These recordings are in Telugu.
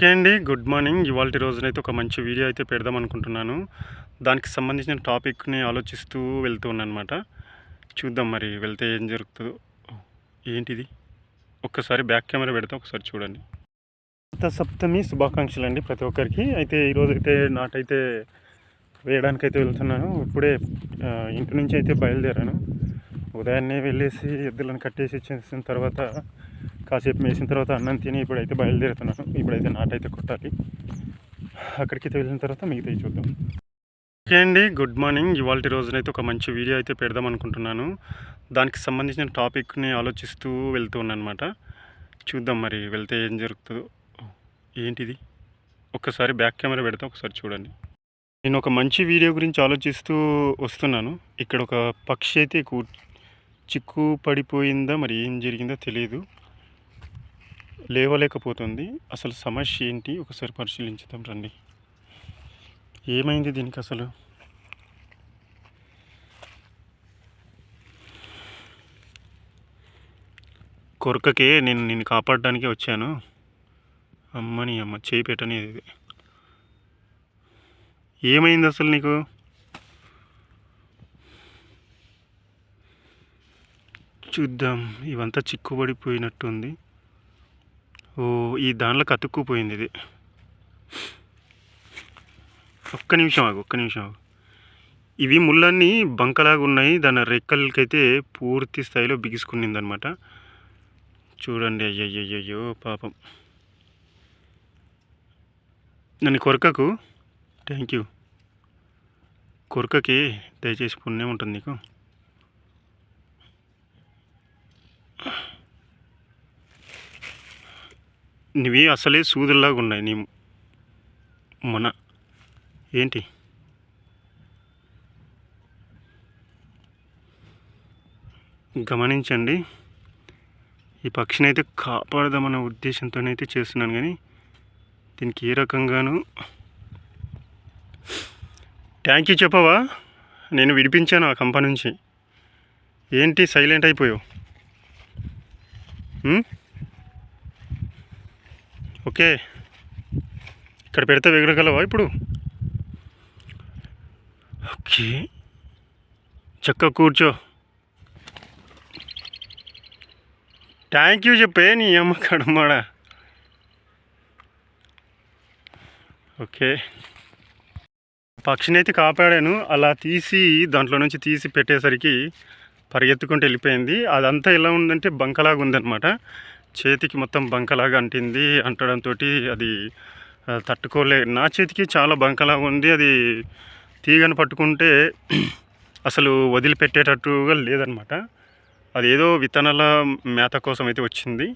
ఓకే అండి గుడ్ మార్నింగ్. ఇవాళ రోజునైతే ఒక మంచి వీడియో అయితే పెడదాం అనుకుంటున్నాను. దానికి సంబంధించిన టాపిక్ని ఆలోచిస్తూ వెళ్తూ ఉన్నానమాట చూద్దాం మరి వెళ్తే ఏం జరుగుతుందో. ఏంటిది? ఒక్కసారి బ్యాక్ కెమెరా పెడితే ఒకసారి చూడండి. గత సప్తమి శుభాకాంక్షలు అండి ప్రతి ఒక్కరికి. అయితే ఈరోజు అయితే నాటైతే వేయడానికి అయితే వెళ్తున్నాను. ఇప్పుడే ఇంటి నుంచి అయితే బయలుదేరాను. ఉదయాన్నే వెళ్ళేసి ఎద్దులను కట్టేసి వచ్చేసిన తర్వాత కాసేపు మేసిన తర్వాత అన్నం తిని ఇప్పుడైతే బయలుదేరుతున్నాను. ఇప్పుడైతే నాటైతే కొట్టాలి. అక్కడికైతే వెళ్ళిన తర్వాత మిగతా చూద్దాం. ఓకే అండి గుడ్ మార్నింగ్. ఇవాళ రోజునైతే ఒక మంచి వీడియో అయితే పెడదాం అనుకుంటున్నాను. దానికి సంబంధించిన టాపిక్ని ఆలోచిస్తూ వెళ్తూ ఉన్నానమాట చూద్దాం మరి వెళ్తే ఏం జరుగుతుందో. ఏంటిది? ఒక్కసారి బ్యాక్ కెమెరా పెడతాం ఒకసారి చూడండి. నేను ఒక మంచి వీడియో గురించి ఆలోచిస్తూ వస్తున్నాను. ఇక్కడ ఒక పక్షి అయితే కూ చిక్కు పడిపోయిందా మరి ఏం జరిగిందో తెలియదు లేవలేకపోతుంది. అసలు సమస్య ఏంటి? ఒకసారి పరిశీలించుదాం రండి. ఏమైంది దీనికి అసలు? కొరకకే నేను నిన్ను కాపాడడానికే వచ్చాను. అమ్మని అమ్మ చేయి పెట్టనేది ఇది. ఏమైంది అసలు నీకు? చూద్దాం. ఇవంతా చిక్కుబడిపోయినట్టుంది. ఓ ఈ దానిలోకి అతుక్కుపోయింది ఇది. ఒక్క నిమిషం ఆగు ఒక్క నిమిషం ఆగు. ఇవి ముళ్ళన్నీ బంకలాగా ఉన్నాయి. దాని రెక్కలకైతే పూర్తి స్థాయిలో బిగుసుకునిందనమాట చూడండి అయ్యయ్యయ్యో పాపం. నన్ను కొరకకు. Thank you. కొరకకి దయచేసి పుణ్యం ఉంటుంది నీకు. నీవి అసలే సూదుల్లాగా ఉన్నాయి. నీ మన ఏంటి? గమనించండి ఈ పక్షిని అయితే కాపాడదామన్న ఉద్దేశంతోనైతే చేస్తున్నాను కానీ దీనికి ఏ రకంగాను థ్యాంక్ యూ చెప్పవా? నేను విడిపించాను ఆ కంపెనీ నుంచి. ఏంటి సైలెంట్ అయిపోయావు? ఓకే. ఇక్కడ పెడితే వెగడగలవా ఇప్పుడు? ఓకే. చక్క కూర్చో. థ్యాంక్ యూ చెప్పే నీ అమ్మ కడమాడ ఓకే. పక్షిని అయితే కాపాడాను. అలా తీసి దాంట్లో నుంచి తీసి పెట్టేసరికి పరిగెత్తుకుంటూ వెళ్ళిపోయింది. అదంతా ఎలా ఉందంటే బంకలాగా ఉందన్నమాట. చేతికి మొత్తం బంకలాగా అంటింది. అంటడంతో అది తట్టుకోలే. నా చేతికి చాలా బంకలాగా ఉంది. అది తీగను పట్టుకుంటే అసలు వదిలిపెట్టేటట్టుగా లేదనమాట. అది ఏదో విత్తనాల మేత కోసం అయితే వచ్చింది.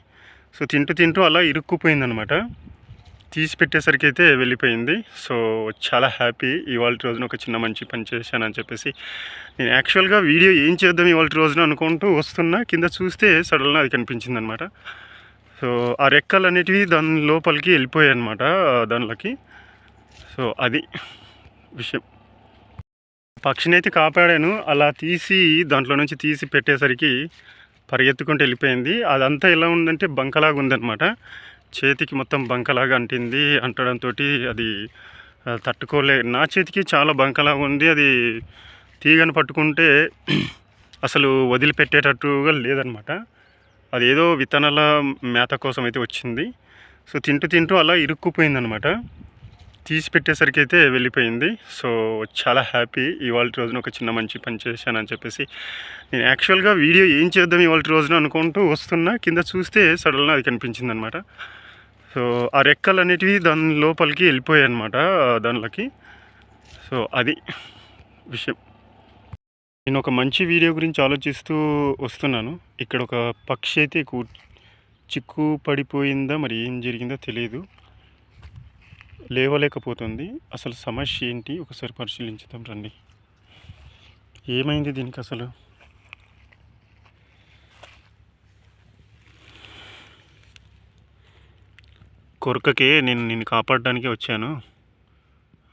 సో తింటూ తింటూ అలా ఇరుక్కుపోయిందనమాట. తీసి పెట్టేసరికి అయితే వెళ్ళిపోయింది. సో చాలా హ్యాపీ. ఇవాళ రోజున ఒక చిన్న మంచి పని చేశానని చెప్పేసి నేను యాక్చువల్గా వీడియో ఏం చేద్దాం ఇవాళ రోజున అనుకుంటూ వస్తున్నా. కింద చూస్తే సడన్గా అది కనిపించింది అనమాట సో ఆ రెక్కలు అనేటివి దాని లోపలికి వెళ్ళిపోయాయి అనమాట దానిలోకి. సో అది విషయం. పక్షిని అయితే కాపాడాను. అలా తీసి దాంట్లో నుంచి తీసి పెట్టేసరికి పరిగెత్తుకుంటూ వెళ్ళిపోయింది. అదంతా ఎలా ఉందంటే బంకలాగా ఉందన్నమాట. చేతికి మొత్తం బంకలాగా అంటింది అంటడంతో అది తట్టుకోలే. నా చేతికి చాలా బంకలాగా ఉంది. అది తీగను పట్టుకుంటే అసలు వదిలిపెట్టేటట్టుగా లేదనమాట. అది ఏదో విత్తనాల మేత కోసం అయితే వచ్చింది. సో తింటూ తింటూ అలా ఇరుక్కుపోయిందనమాట. తీసి పెట్టేసరికి అయితే వెళ్ళిపోయింది. సో చాలా హ్యాపీ. ఇవాళ రోజున ఒక చిన్న మంచి పని చేశానని చెప్పేసి నేను యాక్చువల్గా వీడియో ఏం చేద్దాం ఇవాళ రోజున అనుకుంటూ వస్తున్నా. కింద చూస్తే సడన్గా అది కనిపించింది అనమాట సో ఆ రెక్కలు అనేటివి దాని లోపలికి వెళ్ళిపోయాయి అనమాట దానిలోకి. సో అది విషయం. నేను ఒక మంచి వీడియో గురించి ఆలోచిస్తూ వస్తున్నాను. ఇక్కడ ఒక పక్షి అయితే కూ చిక్కు పడిపోయిందా మరి ఏం జరిగిందో తెలియదు లేవలేకపోతుంది. అసలు సమస్య ఏంటి? ఒకసారి పరిశీలించుదాం రండి. ఏమైంది దీనికి అసలు? కొరకకే నేను నిన్ను కాపాడడానికే వచ్చాను.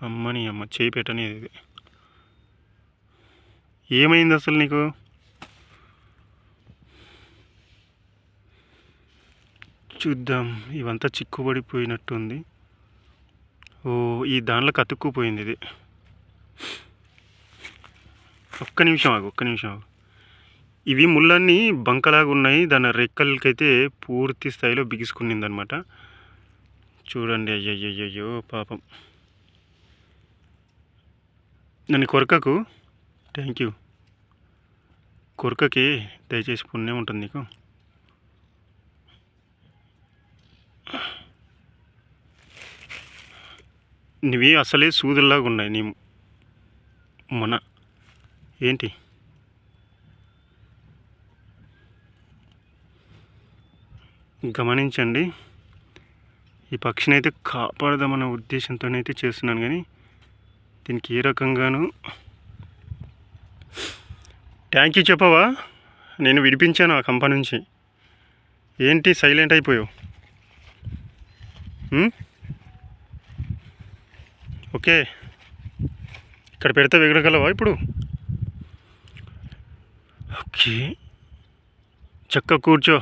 అమ్మని అమ్మ చేయి పెట్టని ఇది. ఏమైంది అసలు నీకు? చూద్దాం ఇవంతా చిక్కుబడిపోయినట్టుంది. ఓ ఈ దానిలో కతుక్కుపోయింది ఇది. ఒక్క నిమిషం ఆగు ఒక్క నిమిషం ఆగు. ఇవి ముళ్ళన్నీ బంకలాగా ఉన్నాయి దాని రెక్కలకైతే పూర్తి స్థాయిలో బిగుసుకునింది అనమాట చూడండి అయ్యయ్యయ్యో పాపం. నన్ను కొరకకు? థ్యాంక్ యూ కొరకకి దయచేసి పుణ్యం ఉంటుంది నీకు. నీవి అసలే సూదుల్లాగా ఉన్నాయి నీ మొన. ఏంటి? గమనించండి. ఈ పక్షిని అయితే కాపాడదామన్న ఉద్దేశంతోనైతే చేస్తున్నాను కానీ దీనికి ఏ రకంగాను థ్యాంక్ యూ చెప్పవా? నేను విడిపించాను ఆ కంపెనీ నుంచి. ఏంటి సైలెంట్ అయిపోయావు? ఓకే. ఇక్కడ పెడితే విగడగలవా ఇప్పుడు? ఓకే. చక్క కూర్చో.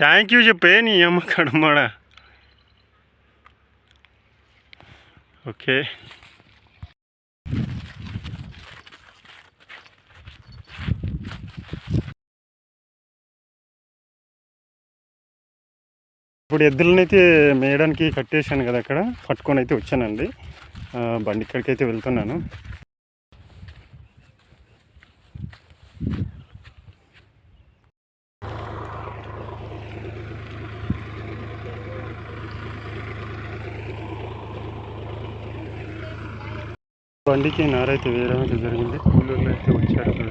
థ్యాంక్ యూ చెప్పే నీ అమ్మ కడమాడా. ఓకే. ఇప్పుడు ఎద్దులనైతే మేయడానికి కట్టేశాను కదా అక్కడ. పట్టుకొని అయితే వచ్చానండి బండి ఇక్కడికైతే వెళ్తున్నాను. బండికి నారైతే వేయడం అయితే జరిగింది. కూలీలు అయితే వచ్చారు. ఇక్కడ.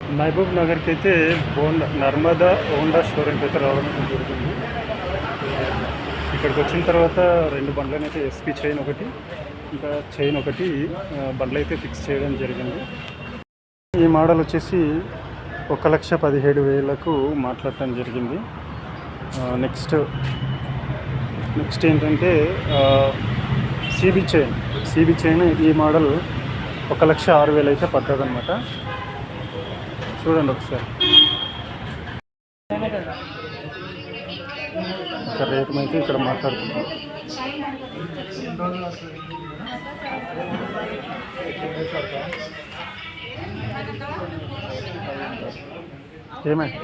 మహబూబ్ నగర్కి అయితే బోండా నర్మదా హోండా షోరూమ్కి అయితే రావడం జరుగుతుంది జరిగింది. ఇక్కడికి వచ్చిన తర్వాత రెండు బండ్లను అయితే ఎస్పీ చైన్ ఒకటి ఇంకా చైన్ ఒకటి బండ్లు అయితే ఫిక్స్ చేయడం జరిగింది. ఈ మోడల్ వచ్చేసి ఒక లక్ష పదిహేడు వేలకు మాట్లాడటం జరిగింది. నెక్స్ట్ నెక్స్ట్ ఏంటంటే సిబి చైన్ సిబి చైన్ ఈ మోడల్ ఒక లక్ష ఆరు వేలు అయితే పడుతుంది అనమాట చూడండి ఒకసారి. ఇంకా రేటు అయితే ఇక్కడ మాట్లాడుతున్నాం. ఏమైంది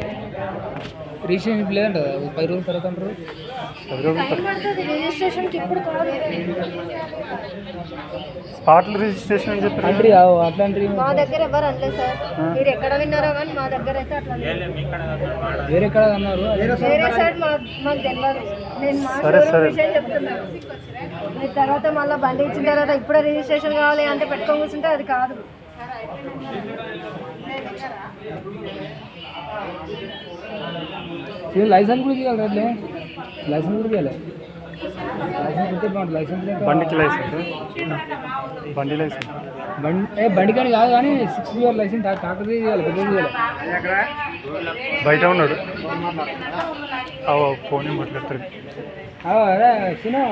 రిజిస్ట్రేషన్ లేదంట పది రోజుల తర్వాత అంటారు. పది రోజులు స్పాట్లో రిజిస్ట్రేషన్ అని అట్లాంటి మా దగ్గర ఎవరు అనలేదు సార్. మీరు ఎక్కడ విన్నారో కానీ మా దగ్గర అయితే అట్లా. వేరే ఎక్కడ అన్నారు. వేరే సైడ్ మాకు తెలియదు నేను మా సరే, showroom సరే. విషయం చెప్తున్నాను. మీరు తర్వాత మళ్ళీ బండి ఇచ్చిన తర్వాత ఇప్పుడే రిజిస్ట్రేషన్ కావాలి అంటే పెట్టుకొని కూర్చుంటే అది కాదు. లైసెన్స్ కూడా తీయాలి అట్లే. లైసెన్స్ కూడా తీయాలి లైసెన్స్ ఉంటే బాగుంటుంది. లైసెన్స్ లేక బండికి లైసెన్స్? బండి లైసెన్స్? బండి ఏ బండి కానీ కాదు కానీ సిక్స్ ఇయర్ లైసెన్స్ టాక్టర్ తీయాలి పెద్దది తీయాలి బయట ఉన్నాడు? ఫోన్ మాట్లాడతాడు? సినిమా.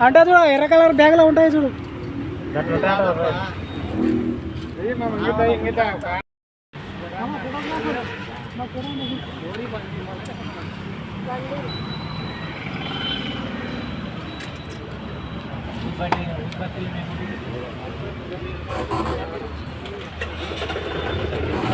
అంటే చూడు ఎర్ర కలర్ బ్యాగ్లో ఉంటాయి చూడు. Thank you.